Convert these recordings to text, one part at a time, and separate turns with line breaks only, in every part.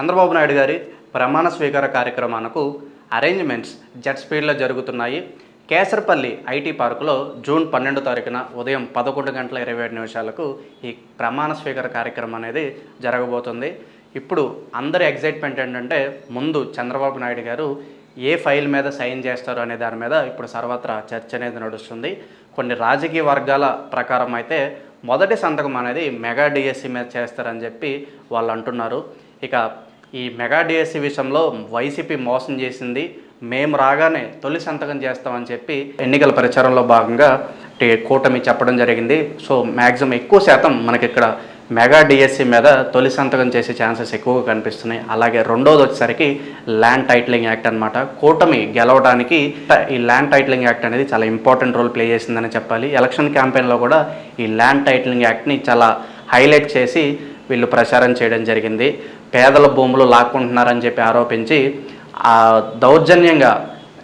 చంద్రబాబు నాయుడు గారి ప్రమాణ స్వీకార కార్యక్రమానికి అరేంజ్మెంట్స్ జెట్ స్పీడ్లో జరుగుతున్నాయి. కేసరపల్లి ఐటీ పార్కులో జూన్ పన్నెండు తారీఖున ఉదయం పదకొండు గంటల ఇరవై ఏడు నిమిషాలకు ఈ ప్రమాణ స్వీకార కార్యక్రమం అనేది జరగబోతుంది. ఇప్పుడు అందరి ఎగ్జైట్మెంట్ ఏంటంటే ముందు చంద్రబాబు నాయుడు గారు ఏ ఫైల్ మీద సైన్ చేస్తారు అనే దాని మీద ఇప్పుడు సర్వత్రా చర్చ అనేది నడుస్తుంది. కొన్ని రాజకీయ వర్గాల ప్రకారం అయితే మొదటి సంతకం అనేది మెగా డిఎస్సి మీద చేస్తారని చెప్పి వాళ్ళు అంటున్నారు. ఇక ఈ మెగా డిఎస్సి విషయంలో వైసీపీ మోసం చేసింది. మేము రాగానే తొలి సంతకం చేస్తామని చెప్పి ఎన్నికల ప్రచారంలో భాగంగా టే- కూటమి చెప్పడం జరిగింది. సో మ్యాక్సిమం ఎక్కువ శాతం మనకి ఇక్కడ మెగా డిఎస్సి మీద తొలి సంతకం చేసే ఛాన్సెస్ ఎక్కువగా కనిపిస్తున్నాయి. అలాగే రెండోది వచ్చేసరికి ల్యాండ్ టైటిలింగ్ యాక్ట్ అన్నమాట. కూటమి గెలవడానికి ఈ ల్యాండ్ టైటిలింగ్ యాక్ట్ అనేది చాలా ఇంపార్టెంట్ రోల్ ప్లే చేసిందని చెప్పాలి. ఎలక్షన్ క్యాంపెయిన్లో కూడా ఈ ల్యాండ్ టైటిలింగ్ యాక్ట్ని చాలా హైలైట్ చేసి వీళ్ళు ప్రచారం చేయడం జరిగింది. పేదల భూములు లాక్కుంటున్నారని చెప్పి ఆరోపించి ఆ దౌర్జన్యంగా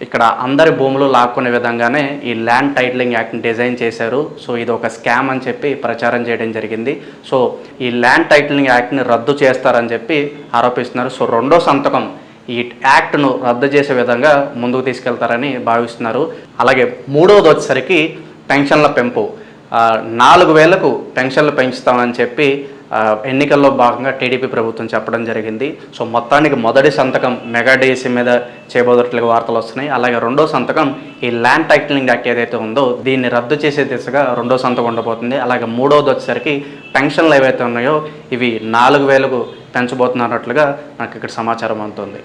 ఇక్కడ అందరి భూములు లాక్కునే విధంగానే ఈ ల్యాండ్ టైటిలింగ్ యాక్ట్ని డిజైన్ చేశారు. సో ఇది ఒక స్కామ్ అని చెప్పి ప్రచారం చేయడం జరిగింది. సో ఈ ల్యాండ్ టైటిలింగ్ యాక్ట్ని రద్దు చేస్తారని చెప్పి ఆరోపిస్తున్నారు. సో రెండో సంతకం ఈ యాక్ట్ను రద్దు చేసే విధంగా ముందుకు తీసుకెళ్తారని భావిస్తున్నారు. అలాగే మూడవది వచ్చేసరికి పెన్షన్ల పెంపు. నాలుగు వేలకు పెన్షన్లు పెంచుతామని చెప్పి ఎన్నికల్లో భాగంగా టీడీపీ ప్రభుత్వం చెప్పడం జరిగింది. సో మొత్తానికి మొదటి సంతకం మెగా డిఎస్సీ మీద చేయబోతున్నట్లుగా వార్తలు వస్తున్నాయి. అలాగే రెండో సంతకం ఈ ల్యాండ్ టైటిలింగ్ యాక్ట్ ఏదైతే ఉందో దీన్ని రద్దు చేసే దిశగా రెండో సంతకం ఉండబోతుంది. అలాగే మూడోది వచ్చేసరికి పెన్షన్లు ఏవైతే ఉన్నాయో ఇవి నాలుగు వేలకు పెంచబోతున్నట్లుగా నాకు ఇక్కడ సమాచారం అందుతుంది.